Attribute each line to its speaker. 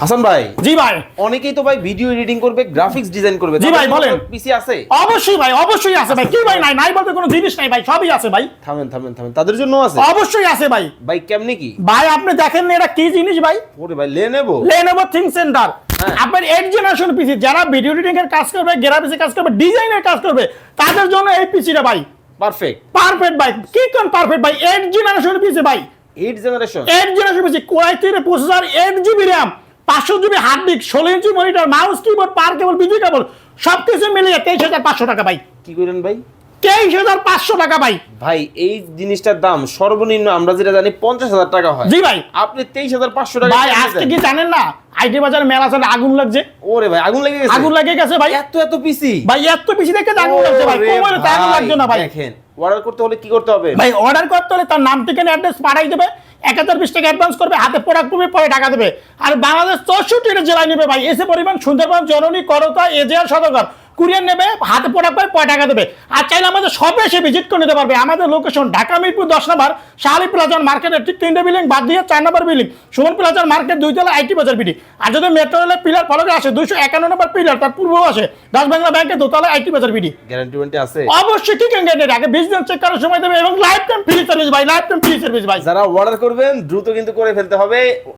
Speaker 1: হাসান ভাই।
Speaker 2: জি ভাই।
Speaker 1: অনেকেই তো ভাই ভিডিও এডিটিং করবে গ্রাফিক্স ডিজাইন করবে।
Speaker 2: জি ভাই, বলেন।
Speaker 1: পিসি আছে?
Speaker 2: অবশ্যই ভাই অবশ্যই আছে ভাই। কি ভাই নাই নাই বলতে কোনো জিনিস নাই ভাই সবই আছে ভাই।
Speaker 1: থামেন থামেন থামেন। তাদের জন্য আছে?
Speaker 2: অবশ্যই আছে ভাই।
Speaker 1: ভাই কেমনে কি?
Speaker 2: ভাই আপনি দেখেন না এটা কি জিনিস ভাই?
Speaker 1: ওরে ভাই লে নেব।
Speaker 2: Lenovo ThinkCentre. আপনার এইট জেনারেশন পিসি যারা ভিডিও এডিটিং এর কাজ করবে গ্রাফিক্সের কাজ করবে ডিজাইনের কাজ করবে তাদের জন্য এই পিসিটা ভাই।
Speaker 1: পারফেক্ট
Speaker 2: পারফেক্ট ভাই। কি কোন পারফেক্ট ভাই? এইট জেনারেশন পিসি ভাই।
Speaker 1: Eight generation
Speaker 2: eight generation PC core i তিন প্রসেসর এইট জিবি র্যাম পাঁচশো জিবি হার্ড ডিস্ক ষোলো ইঞ্চি monitor mouse keyboard power cable বিজুই cable সব কিছু মিলিয়ে তেইশ হাজার পাঁচশো টাকা ভাই।
Speaker 1: কি করেন ভাই?
Speaker 2: তেইশ হাজার পাঁচশো টাকা ভাই।
Speaker 1: ভাই এই জিনিসটার দাম সর্বনিম্ন আমরা যেটা জানি পঞ্চাশ হাজার টাকা হয়।
Speaker 2: জি ভাই।
Speaker 1: আপনি তেইশ হাজার পাঁচশো টাকা
Speaker 2: ভাই আজকে কি জানেন না? আইটি বাজার মেলা চলে আগুন লাগছে।
Speaker 1: ওরে ভাই আগুন লেগে গেছে।
Speaker 2: আগুন লেগে গেছে ভাই।
Speaker 1: এত এত পিসি
Speaker 2: ভাই এত বেশি দেখে আগুন লাগছে ভাই। কোমরে তো আগুন লাগছে না ভাই।
Speaker 1: দেখেন অর্ডার করতে হলে কি করতে হবে?
Speaker 2: ভাই অর্ডার করতে হলে তার নাম ঠিকানা অ্যাড্রেস পাঠাই দেবে। এক হাজার বিশ টাকা অ্যাডভান্স করবে, হাতে প্রোডাক্ট করবে পরে টাকা দেবে। আর বাংলাদেশ চৌষট্টিটা জেলায় নেবে ভাই। এসে পরিমাণ সুন্দরবন, জননী, করতা, এজিয়ার সদগর। কুরিয়ার নেবে হাতে প্রোডাক্ট পাবে পরে টাকা দেবে? আর চাইলে আমাদের সবে এসে ভিজিট করে নিতে পারবে। আমাদের লোকেশন ঢাকা মিরপুর দশ নম্বর শাহালি প্লাজার মার্কেটের ঠিক তিনটে বিল্ডিং বাদ দিয়ে চার নম্বর বিল্ডিং সুমন প্লাজার মার্কেট দুইতলা আইটি বাজার বিডি। আর যদি মেট্রো রেলের পিলার ফলকে আসে দুইশো একান্ন নম্বর পিলার তার পূর্ব আসে দশ বাংলা ব্যাংকের দোতলা IT Bazar BD.
Speaker 1: Guarantee warranty আছে?
Speaker 2: অবশ্যই ঠিক ক্যান্ডিডেট আগে বিজনেস চেক করার সময় দেবে এবং লাইফ টাইম ফ্রি সার্ভিস ভাই লাইফ টাইম ফ্রি সার্ভিস ভাই।
Speaker 1: যারা অর্ডার করবেন দ্রুত কিন্তু করে ফেলতে হবে।